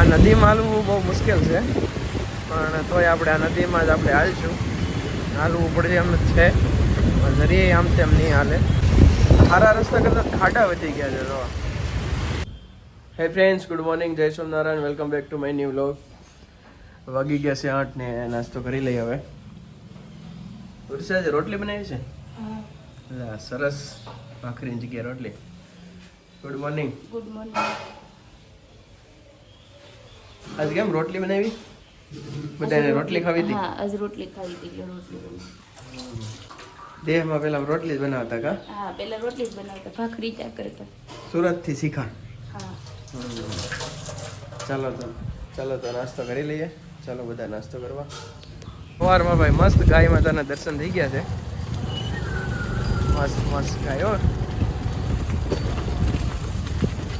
આ નદીમાં હાલવું બહુ મુશ્કેલ છે. પણ તોય આપણે આ નદીમાં જ આપણે હાલશું. હાલવું પડે એમ જ છે. પણ જરીએ આમ તેમ નહીં હાલે. સારા રસ્તા કરતાં ખાડા વધી ગયા છે તો હે ફ્રેન્ડ્સ ગુડ મોર્નિંગ જય Swaminarayan welcome back to my new vlog વાગી ગયા છે આઠ ને નાસ્તો કરી લઈએ હવે. ઉર્ષા રોટલી બનાવી છે? સરસ ભાખરીની જગ્યાએ રોટલી. ગુડ મોર્નિંગ ગુડ મોર્નિંગ આજ કેમ રોટલી બનાવી? બધાને રોટલી ખાવી હતી? હા આજ રોટલી ખાવી હતી રોટલી. બનાવી દેહમાં પેલા રોટલી જ બનાવતા કા? હા પેલા રોટલી જ બનાવતા ભાખરી ચા કરતા. સુરતથી શીખા. હા. ચાલો તો ચાલો તો નાસ્તો કરી લઈએ. ચાલો બધા નાસ્તો કરવા. સવારમાં ભાઈ મસ્ત ગાય માતાના દર્શન થઈ ગયા છે. મસ્ત મસ્ત ગાય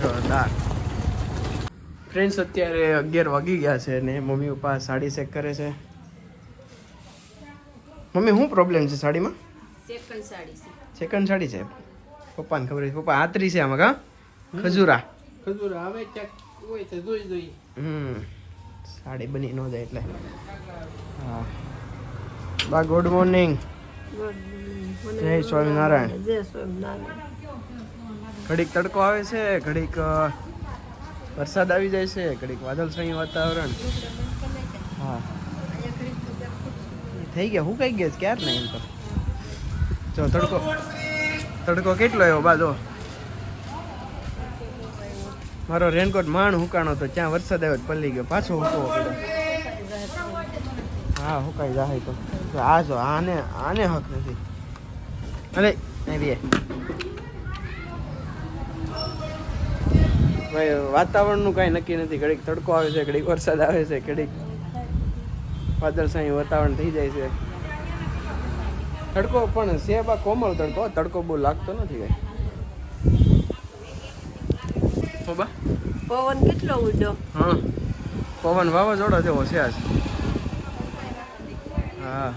જોરદાર. ફ્રેન્ડ્સ અત્યારે અગિયાર વાગી ગયા છે ને મમ્મી પપ્પા સાડી ચેક કરે છે. મમ્મી શું પ્રોબ્લેમ છે સાડીમાં? સેકન્ડ સાડી છે. સેકન્ડ સાડી છે? પપ્પાને ખબર છે. પપ્પા આતરી છે આમાં કા? ખજૂરા. ખજૂરા આવે ક્યાંક હોય તો જોઈ જોઈ હમ. સાડી બની ન જાય એટલે. હા. બા ગુડ મોર્નિંગ જય સ્વામિનારાયણ. જય સ્વામિનારાયણ. ઘડીક તડકો આવે છે ઘડીક વરસાદ આવી જાય છે, ઘડીક વાદળછાયું વાતાવરણ. હા. થઈ ગયા હું કઈ ગયા ક્યાર નહીં એમ તો? જો, તડકો તડકો કેટલો એવો બાદો મારો રેનકોટ માણ હુકાણો તો ત્યાં વરસાદ આવ્યો પલ્લી ગયો, પાછો હુકવો પડ્યો હા, હુકાઈ જાય તો. આ જો, આને આને હક નથી. અરે આવી ભાઈ વાતાવરણનું કાંઈ નક્કી નથી. ઘડીક તડકો આવે છે ઘડીક વરસાદ આવે છે ઘડીક વાદળછાયું વાતાવરણ થઈ જાય છે. તડકો પણ બા કોમળ તડકો. તડકો બહુ લાગતો નથી ભાઈ હો પવન કેટલો ઉડ્યો? હા. પવન વાવાઝોડા જેવો છે આજ. હા.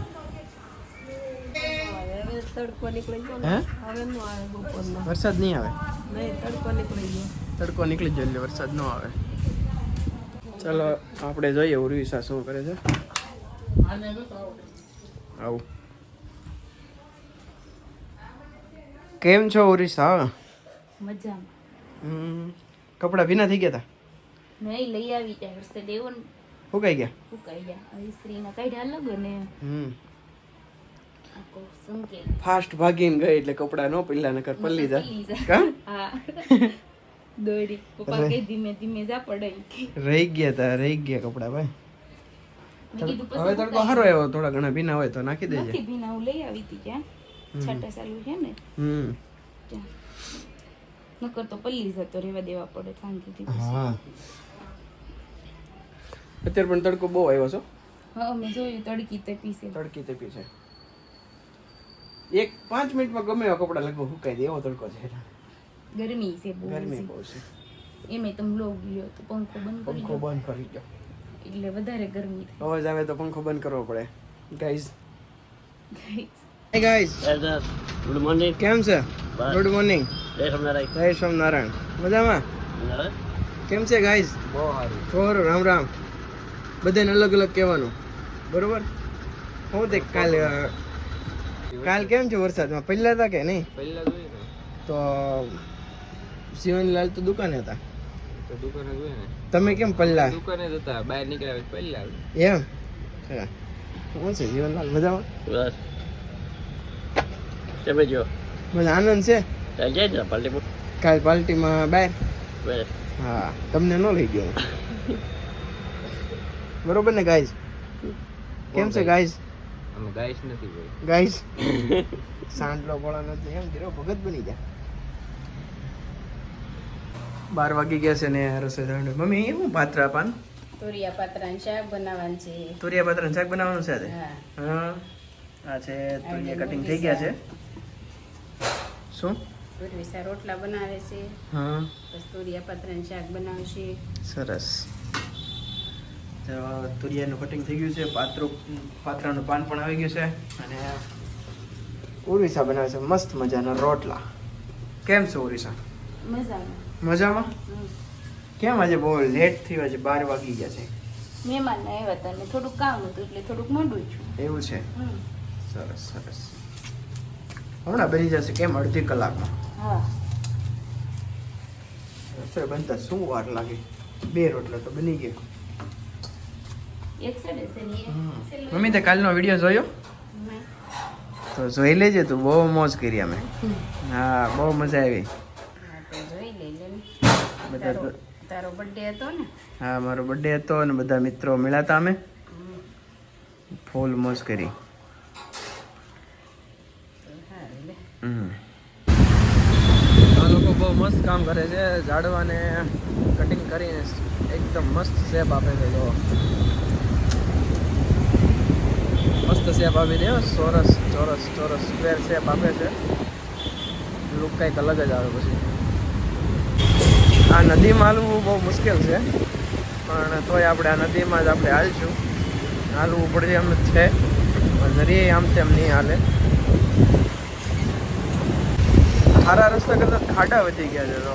તડકો નીકળી ગયો હવે આવે વરસાદ નહીં આવે? નહીં તડકો નીકળી ગયો. તડકો નીકળી જાય એટલે વરસાદ ન આવે. ચાલો આપણે જોઈએ ઉર્વિશા શું કરે છે. આવું. કેમ છો ઉર્વિશા? મજામાં. હમ કપડા ભીના થઈ ગયા હતા નહીં લઈ આવી ત્યાં વર્ષે દેવન સુકાઈ ગયા? ફૂકાઈ ગયા. સ્ત્રીના કાઢ્યા અલગ ને હમ. ફાસ્ટ ભાગીને ગઈ એટલે કપડા નો પલ્લા નકર પલ્લી જાય. હા. દોડી. પપ્પા કે ધીમે ધીમે જા પડાઈ રહી ગયા તા રહી ગયા કપડા ભાઈ. હવે તડકો સારો આવ્યો થોડા ઘણા ભીના હોય તો નાખી દેજે. નથી ભીના હું લઈ આવી હતી ત્યાં છાટા ચાલુ છે ને? હમ. નકર તો પલ્લી જતો રેવા દેવા પડે શાંતિથી હા. અત્યારે પણ તડકો બહુ આવ્યો છો? હા મેં જોયું તડકી તે પીસે તડકી તે પીસે એક પાંચ મિનિટમાં ગમે એવા કપડા લગભગ સુકાઈ દે એવો તડકો છે. ગરમી છે બહુ ગરમી બહુ છે. એમે તમે લો ગયો તો પંખો બંધ કરી પંખો બંધ કરી દો. એટલે વધારે ગરમી અવાજ આવે તો પંખો બંધ કરવો પડે. Guys hey guys good morning કેમ છે? ગુડ મોર્નિંગ જય સોમનારાયણ જય સોમનારાયણ મજામાં? કેમ છે ગાઈઝ બહુ સારું. થોર રામ રામ. બધાને અલગ અલગ કહેવાનું. બરોબર? હું તે કાલે કાલ કેમ છે વરસાદમાં? પહેલા હતા કે નહીં? પહેલા તો શિવનલાલ તો દુકાને હતા. તો દુકાને જોઈએ ને. તમે કેમ પલ્લા? દુકાને જ હતા બહાર નીકળ્યા પલ્લા એમ. શું છે જીવનલાલ મજામાં? બસ. તમે જો. મને આનંદ છે. જાય ને પાર્ટી કાલ પાર્ટીમાં બાય હા તમને ન લઈ ગયો. બરોબર ને ગાઈઝ કેમ છે ગાઈઝ અમે ગાઈઝ નથી ગાઈઝ સાંડલો પોળા નથી એમ ધીરો ભગત બની જા બાર વાગી ગયા છે ને રસોઈ ધોરણ મમ્મી હું પાત્રા પાન તોરિયા પાત્રાનું શાક બનાવવાનું છે. તોરિયા પાત્રા શાક બનાવવાનું છે આજે? હા. આ છે તોરિયા કટિંગ થઈ ગયા છે. શું? ઉર્વિસા રોટલા બનાવે છે. હા. તોરિયા પાત્રાનું શાક બનાવશે સરસ. તુરિયાનું કટિંગ થઈ ગયું છે. પાત્રો પાત્રાનું પાન પણ આવી ગયું છે. અને ઓરિસા બનાવે છે. મસ્ત મજાના રોટલા. કેમ છે ઓરિસા મજામાં. મજામાં? કેમ આજે બહુ લેટ થયું? આજે બાર વાગી ગયા છે. મહેમાન આવ્યા હતા ને થોડુંક કામ હતું એટલે થોડુંક મોડું છું. એવું છે. સરસ સરસ. હમણાં બની જશે કેમ અડધી કલાકમાં? હા. રસોઈ બનતા શું વાર લાગે? બે રોટલા તો બની ગયા. છે. મમ્મી તે કાલનો વીડિયો જોયો? તો જોઈ લેજે તું બહુ મોજ કરી અમે. હા બહુ મજા આવી. બધા તારો બર્થડે હતો ને? હા મારો બર્થડે હતો અને બધા મિત્રો મળ્યા હતા અમે ફૂલ મોજ કરી. તો હમ. આ લોકો બહુ મસ્ત કામ કરે છે ઝાડવાને કટિંગ કરીને એકદમ મસ્ત શેપ આપે છે જો મસ્ત શેપ આપી દે હો. ચોરસ ચોરસ ચોરસ સ્ક્વેર શેપ આપે છે. લુક કંઈક અલગ જ આવે પછી. આ નદીમાં હાલવું બહુ મુશ્કેલ છે. પણ તોય આપણે આ નદીમાં જ આપણે હાલશું. હાલવું પડશે એમ જ છે. નદી આમ તેમ નહીં હાલે. સારા રસ્તા કરતાં ખાડા વધી ગયા છે તો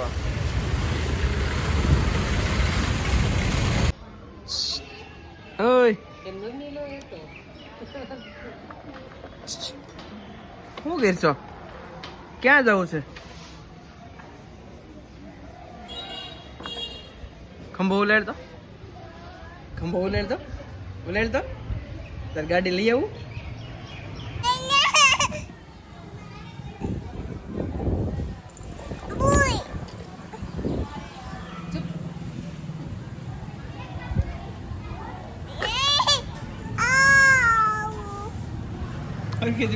શું કરશો? ક્યાં જવું છે? ખંભો ઉલેડતો ખંભો ઉલેડતો ઉલેડતો તાર ગાડી લઈ આવું.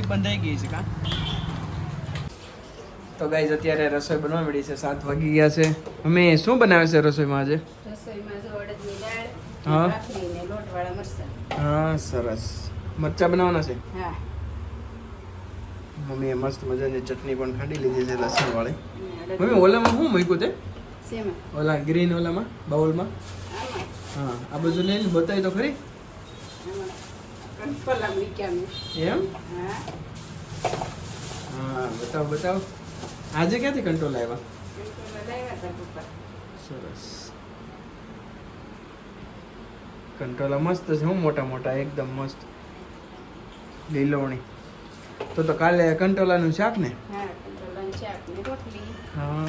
બંધાઈ ગઈ છે કા? તો ગાઈઝ અત્યારે રસોઈ બનવા મળી છે સાત વાગી ગયા છે. અમે શું બનાવે છે રસોઈમાં આજે? હા. હા સરસ. મરચા બનાવવાના છે? મમ્મી મમ્મીએ મસ્ત મજાની ચટણી પણ ખાંડી લીધી છે લસણ વાળી મમ્મી ઓલામાં શું મૂક્યું તે? ઓલા ગ્રીન ઓલામાં બાઉલમાં? હા આ બધું લઈને બતાવી તો ખરી. એમ? હા બતાવો બતાવો. આજે ક્યાંથી કંટ્રોલ આવ્યા. સરસ. કંટ્રોલા મસ્ત છે હું મોટા મોટા એકદમ મસ્ત. લીલોણી. તો તો કાલે કંટોલાનું શાક ને? હા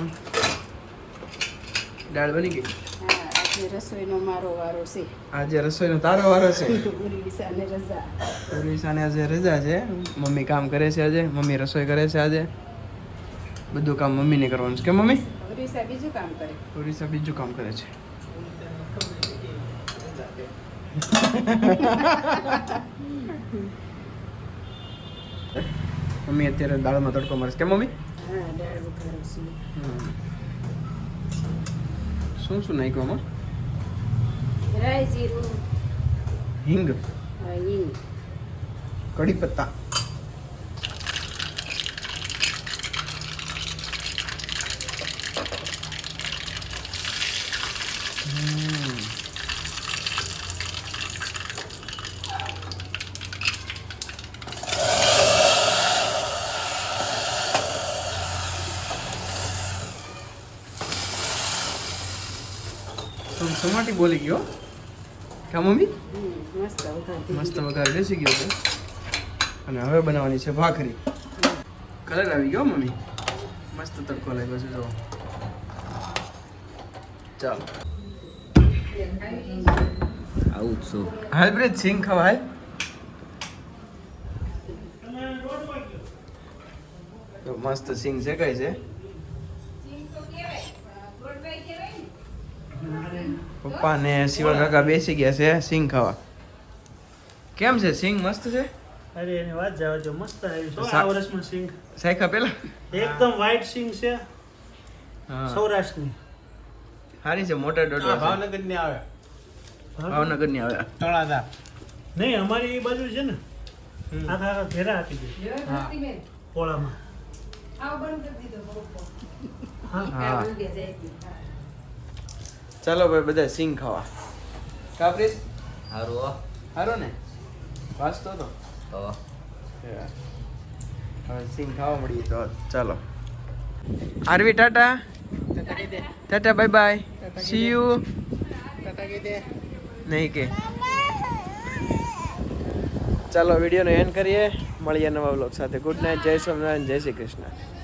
દાળ બની ગઈ? આજે રસોઈનો મારો વારો છે. આજે રસોઈનો તારો વારો છે? ઉડીસાને રજા. ઉર્વિશાને આજે રજા છે. મમ્મી કામ કરે છે આજે મમ્મી રસોઈ કરે છે આજે. બધું કામ મમ્મીને કરવાનું છે. કે મમ્મી? ઓરિસા બીજું કામ કરે. ઉર્વિશા બીજું કામ કરે છે. મમ્મી અત્યારે દાળમાં તડકો મારશે કે મમ્મી? શું શું નાખ્યું આમાં? હિંગ. કઢી હિંગ કડી સમાટી બોલી ગયો? કા મમ્મી? મસ્ત વઘાર. બેસી ગયો છે. અને હવે બનાવવાની છે ભાખરી. કલર આવી ગયો મમ્મી? મસ્ત તડકો લાગ્યો છે જો ચાલો. આવું જ છું. હાલ બ્રેજ સિંગ ખાવા હાલ તો મસ્ત સિંગ શેકાય છે. પપ્પા ને શિવા કાકા બેસી ગયા છે સિંગ ખાવા. કેમ છે સિંગ મસ્ત છે? અરે એની વાત જવા જો મસ્ત આવી છે. આ વર્ષમાં સિંગ. શાયખા પેલા? એકદમ વ્હાઈટ સિંગ છે. હા. સૌરાષ્ટ્રની. સારી છે મોટા ડોડો ભાવનગરની આવે. ભાવનગરની આવે. તળાદા નહીં અમારી એ બાજુ છે ને. આખા આખા ઘેરા આપી દે. પોળામાં. હા. હા. ઉગે જાય છે. ચાલો ભાઈ બધા સિંગ ખાવા. કાપરીસ સારું હો. હારો ને? વાંચતો તો? તો. હવે સિંગ ખાવા મળીએ તો. ચાલો. Aarvi tata. Tata bye bye. See you નહીં કે. ચાલો વિડીયોને એન્ડ કરીએ. મળીએ નવા બ્લોગ સાથે. ગુડ નાઇટ જય સ્વામિનારાયણ જય શ્રી કૃષ્ણ.